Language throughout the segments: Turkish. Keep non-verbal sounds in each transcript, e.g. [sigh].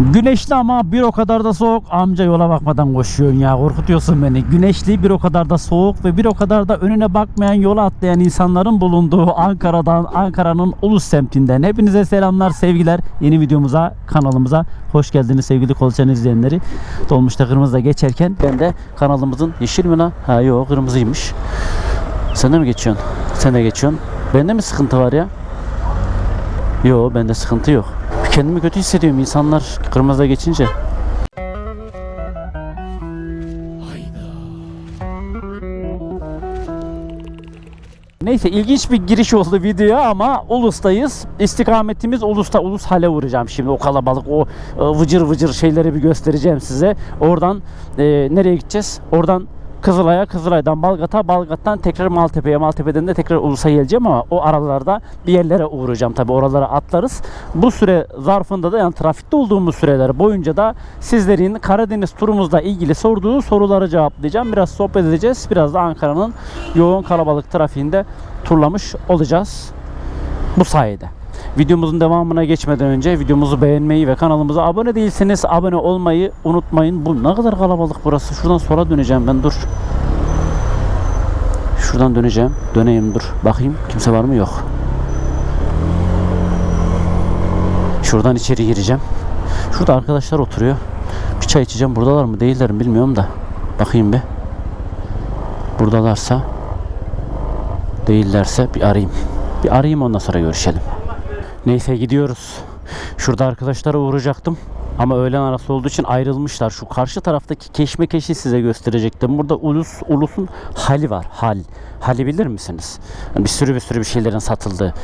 Güneşli ama bir o kadar da soğuk. Amca yola bakmadan koşuyorsun ya. Korkutuyorsun beni. Güneşli bir o kadar da soğuk ve bir o kadar da önüne bakmayan yola atlayan insanların bulunduğu Ankara'dan, Ankara'nın Ulus semtinden. Hepinize selamlar, sevgiler. Yeni videomuza, kanalımıza hoş geldiniz sevgili Kolçan izleyenleri. Dolmuşta kırmızıda geçerken ben de kanalımızın yeşil mi lan? Ha yok kırmızıymış. Sen de mi geçiyorsun? Sen de geçiyorsun. Bende mi sıkıntı var ya? Yok bende sıkıntı yok. Kendimi kötü hissediyorum insanlar kırmızıda geçince. Neyse ilginç bir giriş oldu videoya ama Ulus'tayız. İstikametimiz Ulus'ta. Ulus hale vuracağım şimdi o kalabalık o e, vıcır vıcır şeyleri bir göstereceğim size. Oradan e, nereye gideceğiz? Oradan Kızılay'a, Kızılay'dan Balgat'a, Balgat'tan tekrar Maltepe'ye, Maltepe'den de tekrar Ulus'a geleceğim ama o aralarda bir yerlere uğrayacağım tabi oralara atlarız. Bu süre zarfında da yani trafikte olduğumuz süreler boyunca da sizlerin Karadeniz turumuzla ilgili sorduğu soruları cevaplayacağım. Biraz sohbet edeceğiz. Biraz da Ankara'nın yoğun kalabalık trafiğinde turlamış olacağız. Bu sayede. Videomuzun devamına geçmeden önce videomuzu beğenmeyi ve kanalımıza abone değilseniz abone olmayı unutmayın. Bu ne kadar kalabalık burası. Şuradan sola döneceğim ben dur. Şuradan döneceğim. Döneyim dur. Bakayım kimse var mı? Yok. Şuradan içeri gireceğim. Şurada arkadaşlar oturuyor. Bir çay içeceğim. Buradalar mı değiller mi bilmiyorum da. Bakayım bir. Buradalarsa değillerse bir arayayım. Bir arayayım ondan sonra görüşelim. Neyse gidiyoruz. Şurada arkadaşlara uğrayacaktım. Ama öğlen arası olduğu için ayrılmışlar. Şu karşı taraftaki keşmekeşi size gösterecektim. Burada ulus ulusun hali var. Hal. Hali bilir misiniz? Bir sürü bir sürü bir şeylerin satıldığı.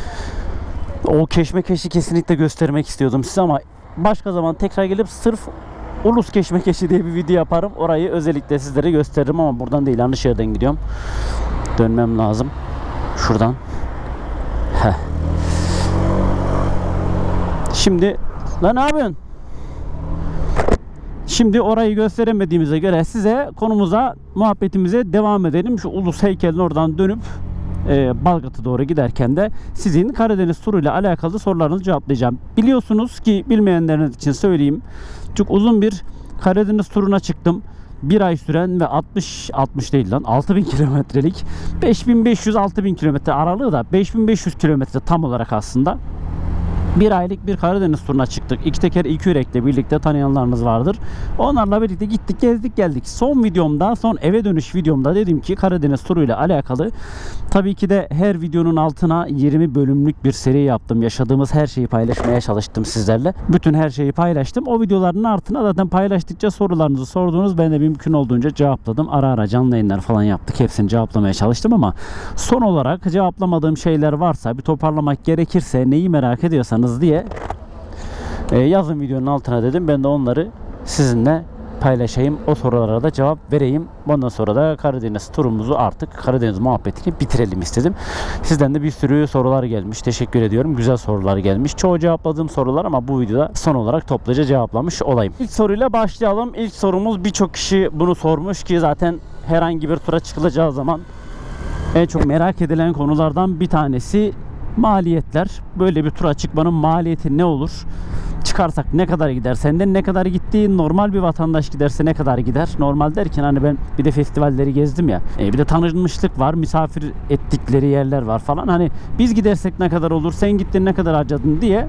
O keşmekeşi kesinlikle göstermek istiyordum size ama başka zaman tekrar gelip sırf Ulus Keşmekeşi diye bir video yaparım. Orayı özellikle sizlere gösteririm ama buradan değil yanlış yerden gidiyorum. Dönmem lazım. Şuradan. Heh. Şimdi lan ne yapıyorsun? Şimdi orayı gösteremediğimize göre size konumuza muhabbetimize devam edelim. Şu ulus heykelin oradan dönüp e, Balgat'a doğru giderken de sizin Karadeniz turuyla alakalı sorularınızı cevaplayacağım. Biliyorsunuz ki bilmeyenleriniz için söyleyeyim. Çok uzun bir Karadeniz turuna çıktım. Bir ay süren ve 60 60 değil lan 6000 kilometrelik 5500 6000 kilometre aralığı da 5500 kilometre tam olarak aslında bir aylık bir Karadeniz turuna çıktık. İki teker iki yürekle birlikte tanıyanlarınız vardır. Onlarla birlikte gittik gezdik geldik. Son videomda son eve dönüş videomda dedim ki Karadeniz turuyla alakalı tabii ki de her videonun altına 20 bölümlük bir seri yaptım. Yaşadığımız her şeyi paylaşmaya çalıştım sizlerle. Bütün her şeyi paylaştım. O videoların altına zaten paylaştıkça sorularınızı sorduğunuz ben de mümkün olduğunca cevapladım. Ara ara canlı yayınlar falan yaptık. Hepsini cevaplamaya çalıştım ama son olarak cevaplamadığım şeyler varsa bir toparlamak gerekirse neyi merak ediyorsanız diye e, yazın videonun altına dedim. Ben de onları sizinle paylaşayım. O sorulara da cevap vereyim. Ondan sonra da Karadeniz turumuzu artık Karadeniz muhabbetini bitirelim istedim. Sizden de bir sürü sorular gelmiş. Teşekkür ediyorum. Güzel sorular gelmiş. Çoğu cevapladığım sorular ama bu videoda son olarak topluca cevaplamış olayım. İlk soruyla başlayalım. İlk sorumuz birçok kişi bunu sormuş ki zaten herhangi bir tura çıkılacağı zaman en çok merak edilen konulardan bir tanesi maliyetler. Böyle bir tura çıkmanın maliyeti ne olur? Çıkarsak ne kadar gider? Senden ne kadar gittiği normal bir vatandaş giderse ne kadar gider? Normal derken hani ben bir de festivalleri gezdim ya. E, bir de tanınmışlık var. Misafir ettikleri yerler var falan. Hani biz gidersek ne kadar olur? Sen gittin ne kadar harcadın diye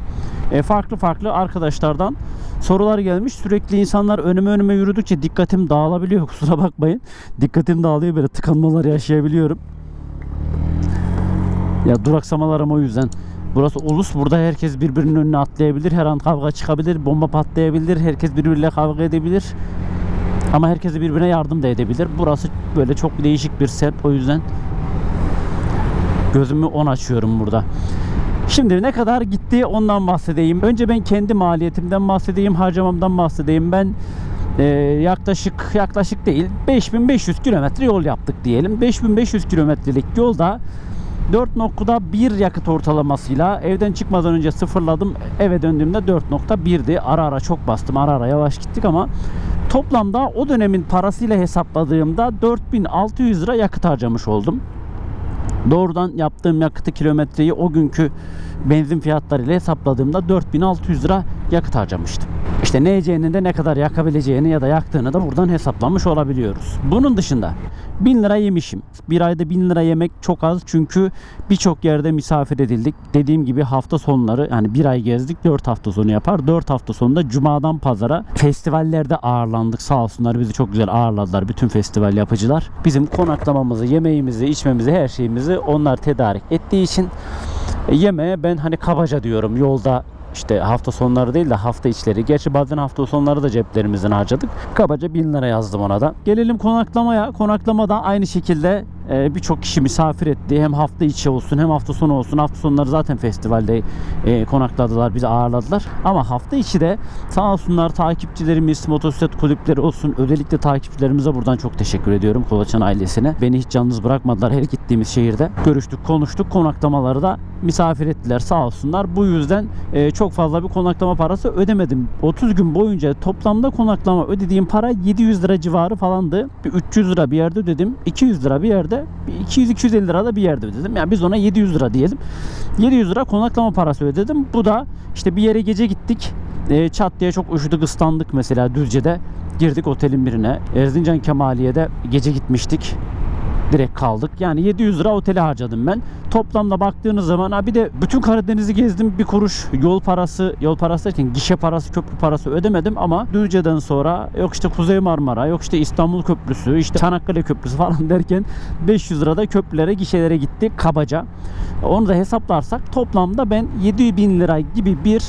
e, farklı farklı arkadaşlardan sorular gelmiş. Sürekli insanlar önüme önüme yürüdükçe dikkatim dağılabiliyor. [laughs] Kusura bakmayın. Dikkatim dağılıyor böyle tıkanmalar yaşayabiliyorum. Ya duraksamalarım o yüzden. Burası ulus. Burada herkes birbirinin önüne atlayabilir. Her an kavga çıkabilir. Bomba patlayabilir. Herkes birbiriyle kavga edebilir. Ama herkes de birbirine yardım da edebilir. Burası böyle çok değişik bir semt. O yüzden gözümü on açıyorum burada. Şimdi ne kadar gitti ondan bahsedeyim. Önce ben kendi maliyetimden bahsedeyim, harcamamdan bahsedeyim. Ben e, yaklaşık yaklaşık değil 5500 kilometre yol yaptık diyelim. 5500 kilometrelik yolda 4.1 yakıt ortalamasıyla evden çıkmadan önce sıfırladım. Eve döndüğümde 4.1'di. Ara ara çok bastım. Ara ara yavaş gittik ama toplamda o dönemin parasıyla hesapladığımda 4600 lira yakıt harcamış oldum. Doğrudan yaptığım yakıtı kilometreyi o günkü benzin fiyatlarıyla hesapladığımda 4600 lira yakıt harcamıştım. İşte NC'nin de ne kadar yakabileceğini ya da yaktığını da buradan hesaplamış olabiliyoruz. Bunun dışında 1000 lira yemişim. Bir ayda 1000 lira yemek çok az çünkü birçok yerde misafir edildik. Dediğim gibi hafta sonları yani bir ay gezdik 4 hafta sonu yapar. 4 hafta sonunda cumadan pazara festivallerde ağırlandık. Sağ olsunlar bizi çok güzel ağırladılar bütün festival yapıcılar. Bizim konaklamamızı, yemeğimizi, içmemizi, her şeyimizi onlar tedarik ettiği için e, yemeğe ben hani kabaca diyorum yolda işte hafta sonları değil de hafta içleri. Gerçi bazen hafta sonları da ceplerimizden harcadık. Kabaca 1000 lira yazdım ona da. Gelelim konaklamaya. Konaklamada aynı şekilde e, birçok kişi misafir etti. Hem hafta içi olsun hem hafta sonu olsun. Hafta sonları zaten festivalde e, konakladılar, bizi ağırladılar. Ama hafta içi de sağ olsunlar takipçilerimiz, motosiklet kulüpleri olsun. Özellikle takipçilerimize buradan çok teşekkür ediyorum. Kolaçan ailesine. Beni hiç yalnız bırakmadılar her gittiğimiz şehirde. Görüştük, konuştuk. Konaklamaları da misafir ettiler sağ olsunlar. Bu yüzden e, çok fazla bir konaklama parası ödemedim. 30 gün boyunca toplamda konaklama ödediğim para 700 lira civarı falandı. Bir 300 lira bir yerde ödedim. 200 lira bir yerde, bir 200-250 lira da bir yerde ödedim. Yani biz ona 700 lira diyelim. 700 lira konaklama parası ödedim. Bu da işte bir yere gece gittik. E, çat diye çok üşüdük ıslandık mesela Düzce'de. Girdik otelin birine. Erzincan Kemaliye'de gece gitmiştik direkt kaldık. Yani 700 lira otele harcadım ben. Toplamda baktığınız zaman ha bir de bütün Karadeniz'i gezdim. Bir kuruş yol parası, yol parası derken gişe parası, köprü parası ödemedim ama Düzce'den sonra yok işte Kuzey Marmara, yok işte İstanbul Köprüsü, işte Çanakkale Köprüsü [laughs] falan derken 500 lira da köprülere, gişelere gitti kabaca. Onu da hesaplarsak toplamda ben 7000 lira gibi bir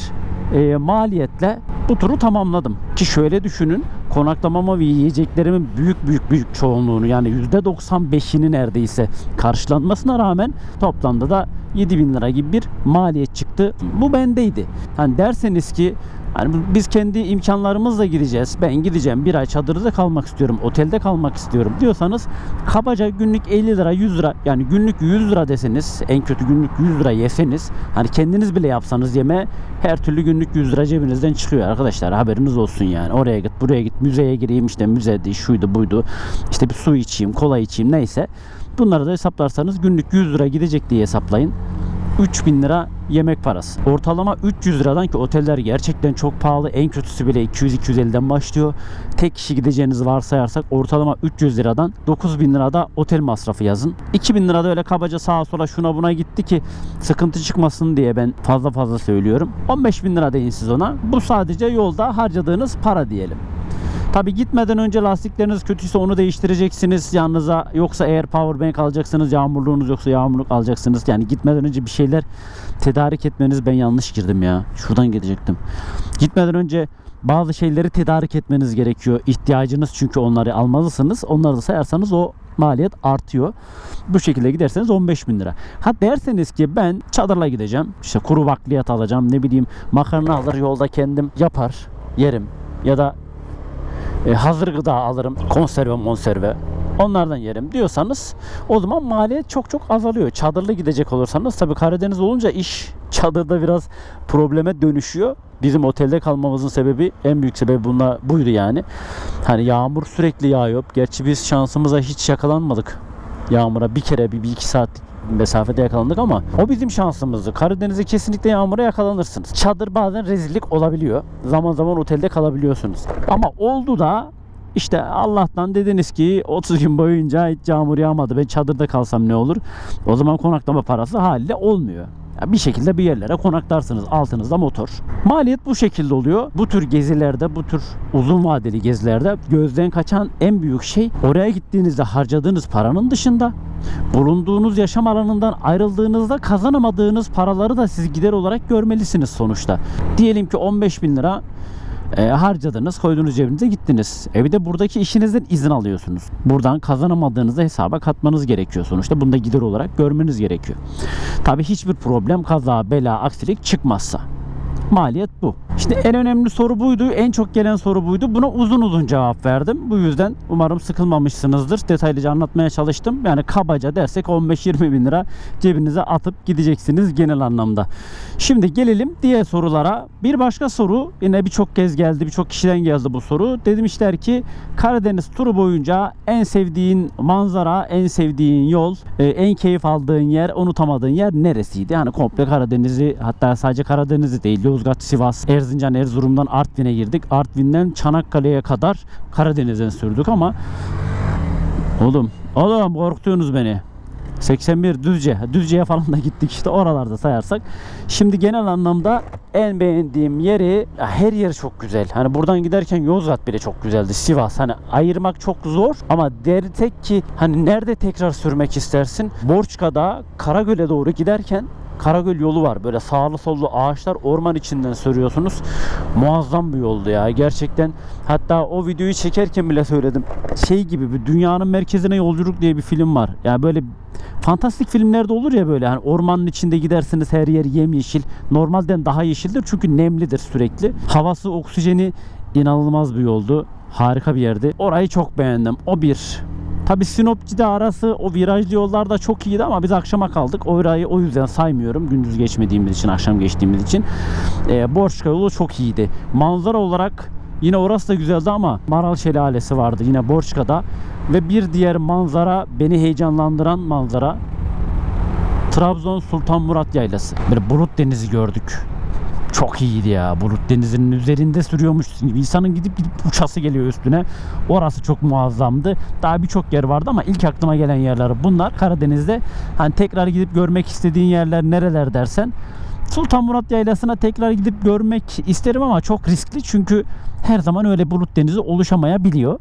e, maliyetle bu turu tamamladım. Ki şöyle düşünün konaklamama ve yiyeceklerimin büyük büyük büyük çoğunluğunu yani %95'ini neredeyse karşılanmasına rağmen toplamda da 7000 lira gibi bir maliyet çıktı. Bu bendeydi. Hani derseniz ki Hani biz kendi imkanlarımızla gideceğiz. Ben gideceğim bir ay çadırda kalmak istiyorum. Otelde kalmak istiyorum diyorsanız kabaca günlük 50 lira 100 lira yani günlük 100 lira deseniz en kötü günlük 100 lira yeseniz hani kendiniz bile yapsanız yeme her türlü günlük 100 lira cebinizden çıkıyor arkadaşlar haberiniz olsun yani. Oraya git buraya git müzeye gireyim işte müzede şuydu buydu işte bir su içeyim kola içeyim neyse. Bunları da hesaplarsanız günlük 100 lira gidecek diye hesaplayın. 3000 lira yemek parası. Ortalama 300 liradan ki oteller gerçekten çok pahalı. En kötüsü bile 200-250'den başlıyor. Tek kişi gideceğinizi varsayarsak ortalama 300 liradan 9000 lirada otel masrafı yazın. 2000 lirada öyle kabaca sağa sola şuna buna gitti ki sıkıntı çıkmasın diye ben fazla fazla söylüyorum. 15 bin lira deyin siz ona. Bu sadece yolda harcadığınız para diyelim. Tabi gitmeden önce lastikleriniz kötüyse onu değiştireceksiniz yanınıza. Yoksa eğer power bank alacaksınız, yağmurluğunuz yoksa yağmurluk alacaksınız. Yani gitmeden önce bir şeyler tedarik etmeniz ben yanlış girdim ya. Şuradan gidecektim. Gitmeden önce bazı şeyleri tedarik etmeniz gerekiyor. İhtiyacınız çünkü onları almalısınız. Onları da sayarsanız o maliyet artıyor. Bu şekilde giderseniz 15 bin lira. Ha derseniz ki ben çadırla gideceğim. İşte kuru bakliyat alacağım. Ne bileyim makarna alır yolda kendim yapar yerim. Ya da e, hazır gıda alırım. Konserve konserve. Onlardan yerim diyorsanız o zaman maliyet çok çok azalıyor. Çadırlı gidecek olursanız tabii Karadeniz olunca iş çadırda biraz probleme dönüşüyor. Bizim otelde kalmamızın sebebi en büyük sebebi bunlar buydu yani. Hani yağmur sürekli yağıyor. Gerçi biz şansımıza hiç yakalanmadık. Yağmura bir kere bir, bir iki saatlik mesafede yakalandık ama o bizim şansımızdı. Karadeniz'de kesinlikle yağmura yakalanırsınız. Çadır bazen rezillik olabiliyor. Zaman zaman otelde kalabiliyorsunuz. Ama oldu da işte Allah'tan dediniz ki 30 gün boyunca hiç yağmur yağmadı. Ben çadırda kalsam ne olur? O zaman konaklama parası haliyle olmuyor. Bir şekilde bir yerlere konaklarsınız. Altınızda motor. Maliyet bu şekilde oluyor. Bu tür gezilerde, bu tür uzun vadeli gezilerde gözden kaçan en büyük şey oraya gittiğinizde harcadığınız paranın dışında bulunduğunuz yaşam alanından ayrıldığınızda kazanamadığınız paraları da siz gider olarak görmelisiniz sonuçta. Diyelim ki 15 bin lira e, harcadınız, koydunuz cebinize gittiniz. E bir de buradaki işinizden izin alıyorsunuz. Buradan kazanamadığınızda hesaba katmanız gerekiyor sonuçta. Bunu da gider olarak görmeniz gerekiyor. Tabi hiçbir problem, kaza, bela, aksilik çıkmazsa. Maliyet bu. İşte en önemli soru buydu. En çok gelen soru buydu. Buna uzun uzun cevap verdim. Bu yüzden umarım sıkılmamışsınızdır. Detaylıca anlatmaya çalıştım. Yani kabaca dersek 15-20 bin lira cebinize atıp gideceksiniz genel anlamda. Şimdi gelelim diğer sorulara. Bir başka soru yine birçok kez geldi. Birçok kişiden geldi bu soru. Demişler ki Karadeniz turu boyunca en sevdiğin manzara, en sevdiğin yol, e, en keyif aldığın yer, unutamadığın yer neresiydi? Yani komple Karadeniz'i hatta sadece Karadeniz'i değil Yozgat, Sivas, Erzincan, Erzurum'dan Artvin'e girdik. Artvin'den Çanakkale'ye kadar Karadeniz'den sürdük ama oğlum oğlum korktuğunuz beni. 81 Düzce. Düzce'ye falan da gittik işte oralarda sayarsak. Şimdi genel anlamda en beğendiğim yeri her yer çok güzel. Hani buradan giderken Yozgat bile çok güzeldi. Sivas hani ayırmak çok zor ama dersek ki hani nerede tekrar sürmek istersin? Borçka'da Karagöl'e doğru giderken Karagöl yolu var. Böyle sağlı sollu ağaçlar orman içinden sürüyorsunuz. Muazzam bir yoldu ya. Gerçekten hatta o videoyu çekerken bile söyledim. Şey gibi bir dünyanın merkezine yolculuk diye bir film var. Yani böyle fantastik filmlerde olur ya böyle hani ormanın içinde gidersiniz her yer yemyeşil. Normalden daha yeşildir çünkü nemlidir sürekli. Havası, oksijeni inanılmaz bir yoldu. Harika bir yerdi. Orayı çok beğendim. O bir. Tabi Sinopçi'de arası o virajlı yollarda çok iyiydi ama biz akşama kaldık. O virayı o yüzden saymıyorum. Gündüz geçmediğimiz için, akşam geçtiğimiz için. Ee, Borçka yolu çok iyiydi. Manzara olarak yine orası da güzeldi ama Maral Şelalesi vardı yine Borçka'da. Ve bir diğer manzara beni heyecanlandıran manzara Trabzon Sultan Murat Yaylası. Böyle bulut denizi gördük. Çok iyiydi ya. Bulut denizinin üzerinde sürüyormuş. İnsanın gidip gidip uçası geliyor üstüne. Orası çok muazzamdı. Daha birçok yer vardı ama ilk aklıma gelen yerler bunlar. Karadeniz'de hani tekrar gidip görmek istediğin yerler nereler dersen Sultan Murat Yaylası'na tekrar gidip görmek isterim ama çok riskli çünkü her zaman öyle bulut denizi oluşamayabiliyor.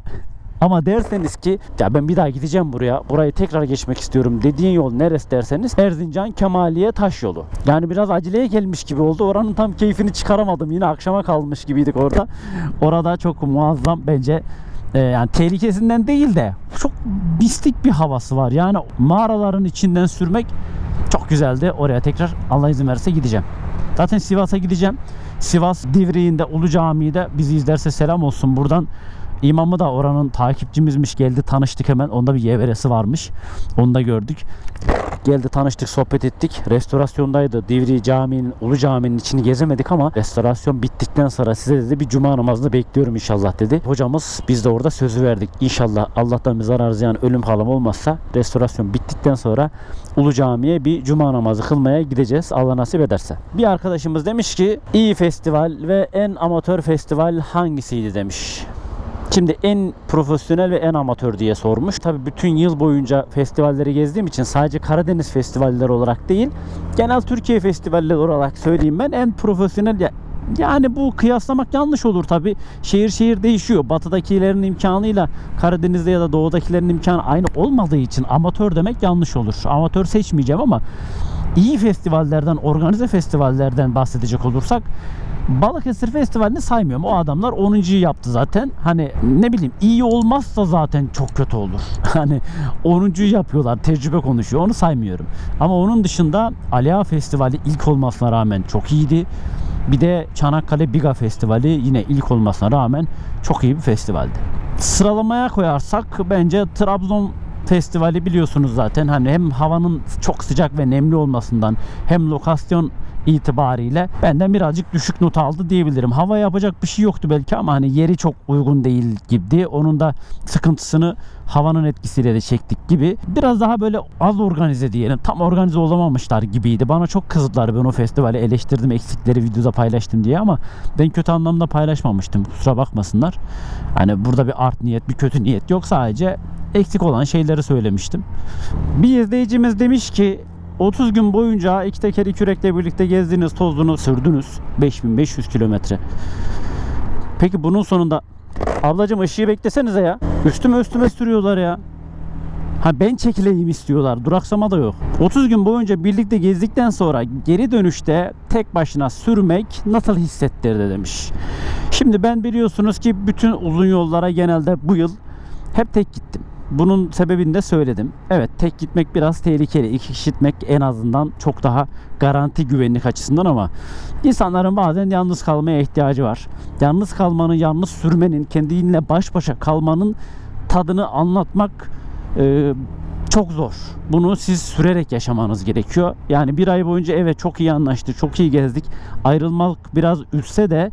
Ama derseniz ki ya ben bir daha gideceğim buraya. Burayı tekrar geçmek istiyorum dediğin yol neresi derseniz Erzincan Kemaliye Taş yolu. Yani biraz aceleye gelmiş gibi oldu. Oranın tam keyfini çıkaramadım. Yine akşama kalmış gibiydik orada. [laughs] Orada çok muazzam bence e, yani tehlikesinden değil de çok mistik bir havası var. Yani mağaraların içinden sürmek çok güzeldi. Oraya tekrar Allah izin verirse gideceğim. Zaten Sivas'a gideceğim. Sivas Divriği'nde Ulu Camii'de bizi izlerse selam olsun buradan. İmamı da oranın takipçimizmiş geldi tanıştık hemen. Onda bir yeveresi varmış. Onu da gördük. Geldi tanıştık sohbet ettik. Restorasyondaydı. Divri Camii'nin, Ulu Camii'nin içini gezemedik ama restorasyon bittikten sonra size dedi bir cuma namazını bekliyorum inşallah dedi. Hocamız biz de orada sözü verdik. İnşallah Allah'tan bir zarar ziyan ölüm kalım olmazsa restorasyon bittikten sonra Ulu Cami'ye bir cuma namazı kılmaya gideceğiz. Allah nasip ederse. Bir arkadaşımız demiş ki iyi festival ve en amatör festival hangisiydi demiş. Şimdi en profesyonel ve en amatör diye sormuş. Tabii bütün yıl boyunca festivalleri gezdiğim için sadece Karadeniz festivalleri olarak değil, genel Türkiye festivalleri olarak söyleyeyim ben en profesyonel ya- yani bu kıyaslamak yanlış olur tabi. Şehir şehir değişiyor. Batıdakilerin imkanıyla Karadeniz'de ya da doğudakilerin imkanı aynı olmadığı için amatör demek yanlış olur. Amatör seçmeyeceğim ama iyi festivallerden, organize festivallerden bahsedecek olursak Balıkesir Festivali'ni saymıyorum. O adamlar 10.'yu yaptı zaten. Hani ne bileyim iyi olmazsa zaten çok kötü olur. [laughs] Hani 10.yu yapıyorlar. Tecrübe konuşuyor. Onu saymıyorum. Ama onun dışında Aliağa Festivali ilk olmasına rağmen çok iyiydi. Bir de Çanakkale Biga Festivali yine ilk olmasına rağmen çok iyi bir festivaldi. Sıralamaya koyarsak bence Trabzon Festivali biliyorsunuz zaten hani hem havanın çok sıcak ve nemli olmasından hem lokasyon itibariyle benden birazcık düşük not aldı diyebilirim. Hava yapacak bir şey yoktu belki ama hani yeri çok uygun değil gibiydi. Onun da sıkıntısını havanın etkisiyle de çektik gibi. Biraz daha böyle az organize diyelim. Tam organize olamamışlar gibiydi. Bana çok kızdılar ben o festivali eleştirdim eksikleri videoda paylaştım diye ama ben kötü anlamda paylaşmamıştım. Kusura bakmasınlar. Hani burada bir art niyet, bir kötü niyet yok. Sadece eksik olan şeyleri söylemiştim. Bir izleyicimiz demiş ki 30 gün boyunca iki tekeri kürekle birlikte gezdiniz, tozdunuz, sürdünüz. 5500 kilometre. Peki bunun sonunda ablacım ışığı beklesenize ya. Üstüme üstüme sürüyorlar ya. Ha ben çekileyim istiyorlar. Duraksama da yok. 30 gün boyunca birlikte gezdikten sonra geri dönüşte tek başına sürmek nasıl hissettirdi demiş. Şimdi ben biliyorsunuz ki bütün uzun yollara genelde bu yıl hep tek gittim. Bunun sebebini de söyledim. Evet tek gitmek biraz tehlikeli. İki kişi gitmek en azından çok daha garanti güvenlik açısından ama insanların bazen yalnız kalmaya ihtiyacı var. Yalnız kalmanın, yalnız sürmenin, kendinle baş başa kalmanın tadını anlatmak e, çok zor. Bunu siz sürerek yaşamanız gerekiyor. Yani bir ay boyunca evet çok iyi anlaştık, çok iyi gezdik. Ayrılmak biraz üzse de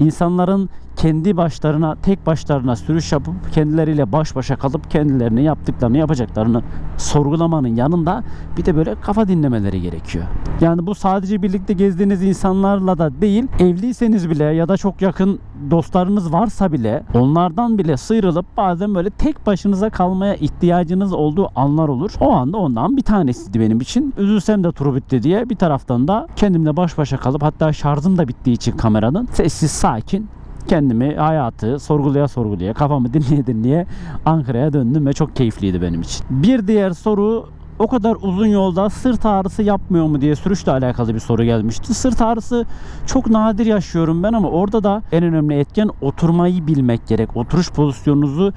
insanların kendi başlarına tek başlarına sürüş yapıp kendileriyle baş başa kalıp kendilerini yaptıklarını yapacaklarını sorgulamanın yanında bir de böyle kafa dinlemeleri gerekiyor. Yani bu sadece birlikte gezdiğiniz insanlarla da değil evliyseniz bile ya da çok yakın dostlarınız varsa bile onlardan bile sıyrılıp bazen böyle tek başınıza kalmaya ihtiyacınız olduğu anlar olur. O anda ondan bir tanesiydi benim için. Üzülsem de turu bitti diye bir taraftan da kendimle baş başa kalıp hatta şarjım da bittiği için kameranın sessiz sakin kendimi hayatı sorgulaya sorgulaya kafamı dinleye dinleye Ankara'ya döndüm ve çok keyifliydi benim için. Bir diğer soru o kadar uzun yolda sırt ağrısı yapmıyor mu diye sürüşle alakalı bir soru gelmişti. Sırt ağrısı çok nadir yaşıyorum ben ama orada da en önemli etken oturmayı bilmek gerek. Oturuş pozisyonunuzu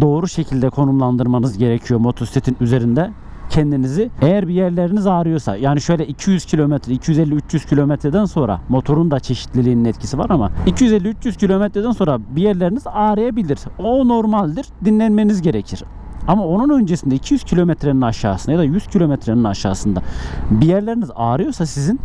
doğru şekilde konumlandırmanız gerekiyor motosikletin üzerinde kendinizi eğer bir yerleriniz ağrıyorsa yani şöyle 200 kilometre 250-300 kilometreden sonra motorun da çeşitliliğinin etkisi var ama 250-300 kilometreden sonra bir yerleriniz ağrıyabilir. O normaldir. Dinlenmeniz gerekir. Ama onun öncesinde 200 kilometrenin aşağısında ya da 100 kilometrenin aşağısında bir yerleriniz ağrıyorsa sizin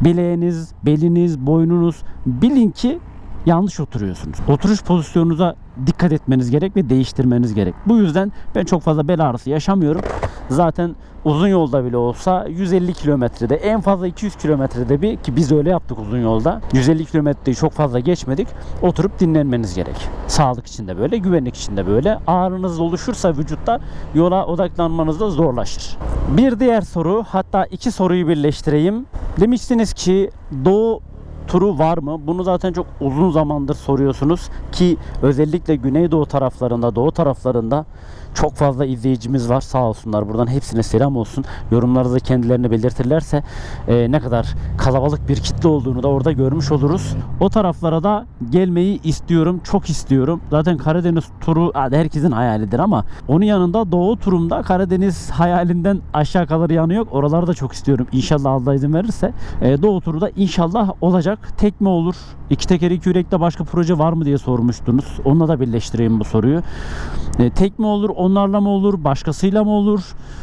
bileğiniz, beliniz, boynunuz bilin ki yanlış oturuyorsunuz. Oturuş pozisyonunuza dikkat etmeniz gerek ve değiştirmeniz gerek. Bu yüzden ben çok fazla bel ağrısı yaşamıyorum. Zaten uzun yolda bile olsa 150 kilometrede en fazla 200 kilometrede bir ki biz öyle yaptık uzun yolda. 150 kilometreyi çok fazla geçmedik. Oturup dinlenmeniz gerek. Sağlık için de böyle, güvenlik için de böyle. Ağrınız oluşursa vücutta yola odaklanmanız da zorlaşır. Bir diğer soru hatta iki soruyu birleştireyim. Demiştiniz ki Doğu turu var mı? Bunu zaten çok uzun zamandır soruyorsunuz ki özellikle Güneydoğu taraflarında, Doğu taraflarında çok fazla izleyicimiz var. Sağ olsunlar. Buradan hepsine selam olsun. Yorumlarda kendilerini belirtirlerse e, ne kadar kalabalık bir kitle olduğunu da orada görmüş oluruz. O taraflara da gelmeyi istiyorum. Çok istiyorum. Zaten Karadeniz turu herkesin hayalidir ama onun yanında Doğu turumda Karadeniz hayalinden aşağı kalır yanı yok. Oraları da çok istiyorum. İnşallah Allah izin verirse. E, Doğu turu da inşallah olacak. Tek mi olur? İki teker iki yürekte başka proje var mı diye sormuştunuz. Onunla da birleştireyim bu soruyu. E, tek olur? Onlarla mı olur? Başkasıyla mı olur?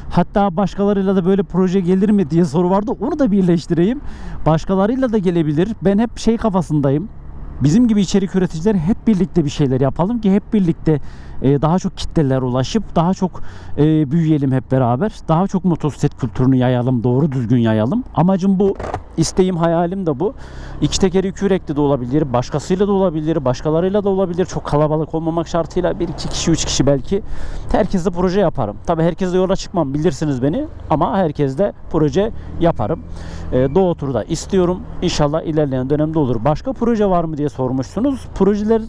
Hatta başkalarıyla da böyle proje gelir mi diye soru vardı. Onu da birleştireyim. Başkalarıyla da gelebilir. Ben hep şey kafasındayım. Bizim gibi içerik üreticiler hep birlikte bir şeyler yapalım ki hep birlikte e, daha çok kitleler ulaşıp daha çok e, büyüyelim hep beraber. Daha çok motosiklet kültürünü yayalım, doğru düzgün yayalım. Amacım bu. İsteğim, hayalim de bu. İki tekeri iki yürekli de olabilir, başkasıyla da olabilir, başkalarıyla da olabilir. Çok kalabalık olmamak şartıyla bir iki kişi, üç kişi belki. Herkesle proje yaparım. Tabii herkesle yola çıkmam, bilirsiniz beni. Ama herkesle proje yaparım. E, Doğu turu da istiyorum. İnşallah ilerleyen dönemde olur. Başka proje var mı diye sormuşsunuz. Projeler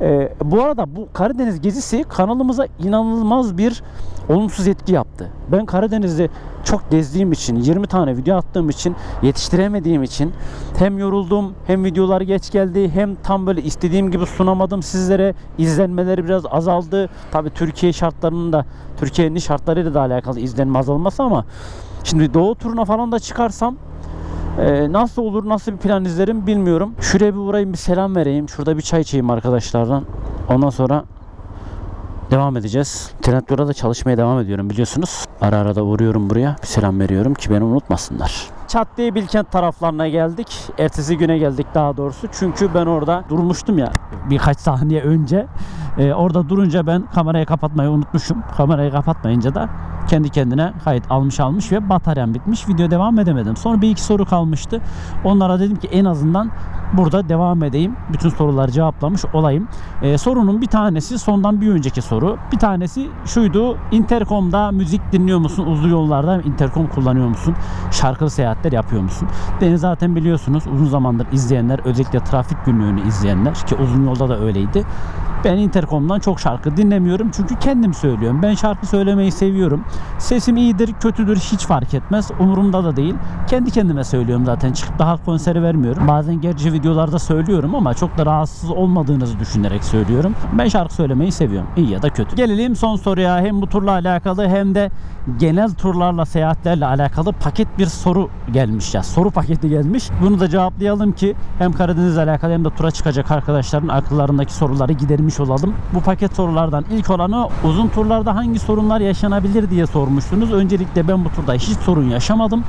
e, bu arada bu Karadeniz gezisi kanalımıza inanılmaz bir olumsuz etki yaptı. Ben Karadeniz'de çok gezdiğim için, 20 tane video attığım için, yetiştiremediğim için hem yoruldum, hem videolar geç geldi, hem tam böyle istediğim gibi sunamadım sizlere. İzlenmeleri biraz azaldı. Tabii Türkiye şartlarının da, Türkiye'nin şartlarıyla da alakalı izlenme azalması ama şimdi Doğu turuna falan da çıkarsam ee, nasıl olur, nasıl bir plan izlerim bilmiyorum. Şuraya bir uğrayayım, bir selam vereyim. Şurada bir çay içeyim arkadaşlardan. Ondan sonra devam edeceğiz. Trendyol'a da çalışmaya devam ediyorum biliyorsunuz. Ara ara da uğruyorum buraya. Bir selam veriyorum ki beni unutmasınlar. Çat diye Bilkent taraflarına geldik. Ertesi güne geldik daha doğrusu. Çünkü ben orada durmuştum ya birkaç saniye önce. Ee, orada durunca ben kamerayı kapatmayı unutmuşum. Kamerayı kapatmayınca da kendi kendine kayıt almış almış ve bataryam bitmiş. Video devam edemedim. Sonra bir iki soru kalmıştı. Onlara dedim ki en azından burada devam edeyim. Bütün soruları cevaplamış olayım. Ee, sorunun bir tanesi sondan bir önceki soru. Bir tanesi şuydu. Intercom'da müzik dinliyor musun? Uzun yollarda intercom kullanıyor musun? Şarkılı seyahatler yapıyor musun? Beni zaten biliyorsunuz uzun zamandır izleyenler özellikle trafik günlüğünü izleyenler ki uzun yolda da öyleydi. Ben intercom'dan çok şarkı dinlemiyorum çünkü kendim söylüyorum. Ben şarkı söylemeyi seviyorum. Sesim iyidir, kötüdür hiç fark etmez. Umurumda da değil. Kendi kendime söylüyorum zaten. Çıkıp daha konseri vermiyorum. Bazen gerçi videolarda söylüyorum ama çok da rahatsız olmadığınızı düşünerek söylüyorum. Ben şarkı söylemeyi seviyorum. İyi ya da kötü. Gelelim son soruya. Hem bu turla alakalı hem de genel turlarla, seyahatlerle alakalı paket bir soru gelmiş ya. Soru paketi gelmiş. Bunu da cevaplayalım ki hem Karadeniz'le alakalı hem de tura çıkacak arkadaşların akıllarındaki soruları gidermiş olalım. Bu paket sorulardan ilk olanı uzun turlarda hangi sorunlar yaşanabilir diye sormuştunuz. Öncelikle ben bu turda hiç sorun yaşamadım.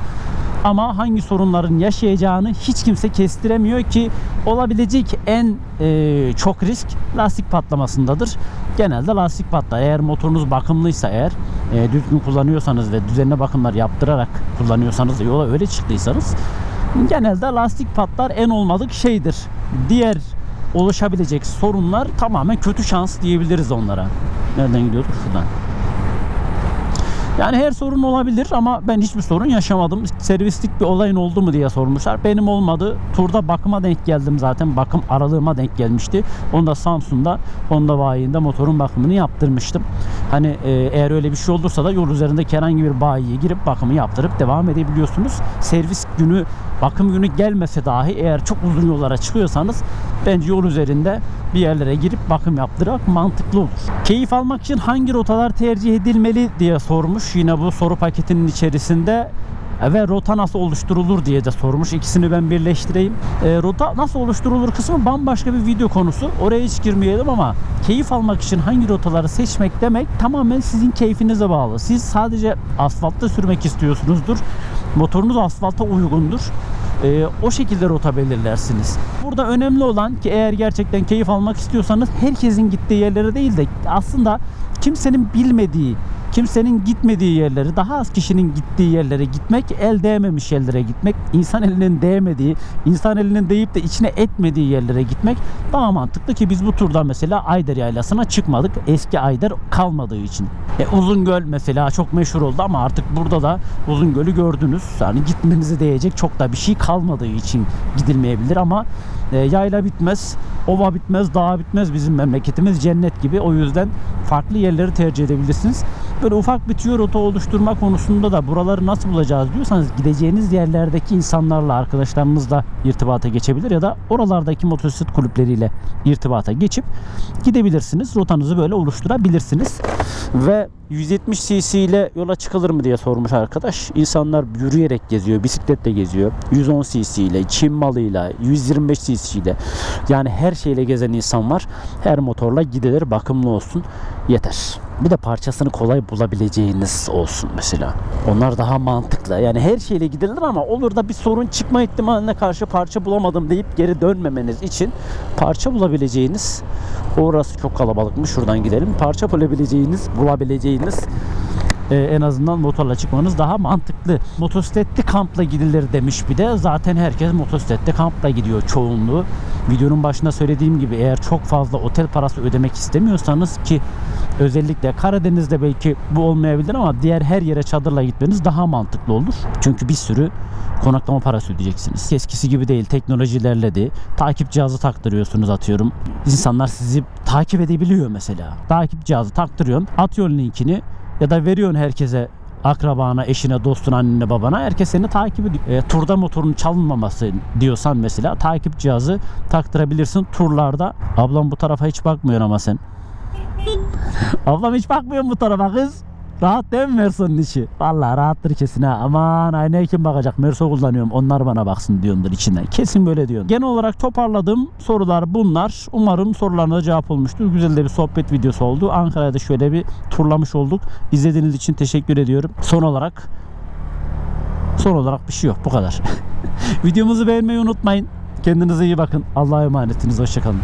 Ama hangi sorunların yaşayacağını hiç kimse kestiremiyor ki olabilecek en e, çok risk lastik patlamasındadır. Genelde lastik patlar. Eğer motorunuz bakımlıysa eğer e, düzgün kullanıyorsanız ve düzenli bakımlar yaptırarak kullanıyorsanız yola öyle çıktıysanız genelde lastik patlar en olmadık şeydir. Diğer oluşabilecek sorunlar tamamen kötü şans diyebiliriz onlara. Nereden gidiyorduk? Şuradan. Yani her sorun olabilir ama ben hiçbir sorun yaşamadım. Servislik bir olayın oldu mu diye sormuşlar. Benim olmadı. Turda bakıma denk geldim zaten. Bakım aralığıma denk gelmişti. Onu da Samsun'da Honda bayinde motorun bakımını yaptırmıştım. Hani e, eğer öyle bir şey olursa da yol üzerindeki herhangi bir bayiye girip bakımı yaptırıp devam edebiliyorsunuz. Servis günü, bakım günü gelmese dahi eğer çok uzun yollara çıkıyorsanız bence yol üzerinde bir yerlere girip bakım yaptırmak mantıklı olur. Keyif almak için hangi rotalar tercih edilmeli diye sormuş yine bu soru paketinin içerisinde E, ve rota nasıl oluşturulur diye de sormuş. İkisini ben birleştireyim. E, rota nasıl oluşturulur kısmı bambaşka bir video konusu. Oraya hiç girmeyelim ama keyif almak için hangi rotaları seçmek demek tamamen sizin keyfinize bağlı. Siz sadece asfaltta sürmek istiyorsunuzdur. Motorunuz asfalta uygundur. E, o şekilde rota belirlersiniz. Burada önemli olan ki eğer gerçekten keyif almak istiyorsanız herkesin gittiği yerlere değil de aslında kimsenin bilmediği, kimsenin gitmediği yerleri, daha az kişinin gittiği yerlere gitmek, el değmemiş yerlere gitmek, insan elinin değmediği, insan elinin değip de içine etmediği yerlere gitmek daha mantıklı ki biz bu turda mesela Ayder Yaylası'na çıkmadık. Eski Ayder kalmadığı için. E, Uzungöl mesela çok meşhur oldu ama artık burada da Uzungöl'ü gördünüz. Yani gitmenize değecek çok da bir şey kalmadığı için gidilmeyebilir ama e, yayla bitmez, ova bitmez, dağ bitmez. Bizim memleketimiz cennet gibi. O yüzden farklı yerleri tercih edebilirsiniz. Böyle ufak bir tüyo rota oluşturma konusunda da buraları nasıl bulacağız diyorsanız gideceğiniz yerlerdeki insanlarla, arkadaşlarınızla irtibata geçebilir ya da oralardaki motosiklet kulüpleriyle irtibata geçip gidebilirsiniz. Rotanızı böyle oluşturabilirsiniz. Ve 170 cc ile yola çıkılır mı diye sormuş arkadaş. İnsanlar yürüyerek geziyor, bisikletle geziyor. 110 cc ile, Çin malıyla, 125 cc ile. Yani her şeyle gezen insan var. Her motorla gidilir, bakımlı olsun. Yeter. Bir de parçasını kolay bulabileceğiniz olsun mesela. Onlar daha mantıklı. Yani her şeyle gidilir ama olur da bir sorun çıkma ihtimaline karşı parça bulamadım deyip geri dönmemeniz için parça bulabileceğiniz orası çok kalabalıkmış. Şuradan gidelim. Parça bulabileceğiniz, bulabileceğiniz e, en azından motorla çıkmanız daha mantıklı. Motosikletli kampla gidilir demiş bir de. Zaten herkes motosikletli kampla gidiyor çoğunluğu. Videonun başında söylediğim gibi eğer çok fazla otel parası ödemek istemiyorsanız ki özellikle Karadeniz'de belki bu olmayabilir ama diğer her yere çadırla gitmeniz daha mantıklı olur. Çünkü bir sürü konaklama parası ödeyeceksiniz. Eskisi gibi değil teknoloji ilerledi. Takip cihazı taktırıyorsunuz atıyorum. İnsanlar sizi takip edebiliyor mesela. Takip cihazı taktırıyorsun. Atıyorsun linkini ya da veriyorsun herkese akrabana, eşine, dostuna, annene, babana herkes seni takip ediyor. E, turda motorun çalınmaması diyorsan mesela takip cihazı taktırabilirsin turlarda. Ablam bu tarafa hiç bakmıyor ama sen. [laughs] Ablam hiç bakmıyor bu tarafa kız. Rahat değil mi Merso'nun içi? Vallahi rahattır kesin ha. Aman aynaya kim bakacak? Merso kullanıyorum. Onlar bana baksın diyordur içinden. Kesin böyle diyorsun. Genel olarak toparladığım sorular bunlar. Umarım sorularına cevap olmuştur. Güzel de bir sohbet videosu oldu. Ankara'da şöyle bir turlamış olduk. İzlediğiniz için teşekkür ediyorum. Son olarak son olarak bir şey yok. Bu kadar. [laughs] Videomuzu beğenmeyi unutmayın. Kendinize iyi bakın. Allah'a emanetiniz. Hoşçakalın.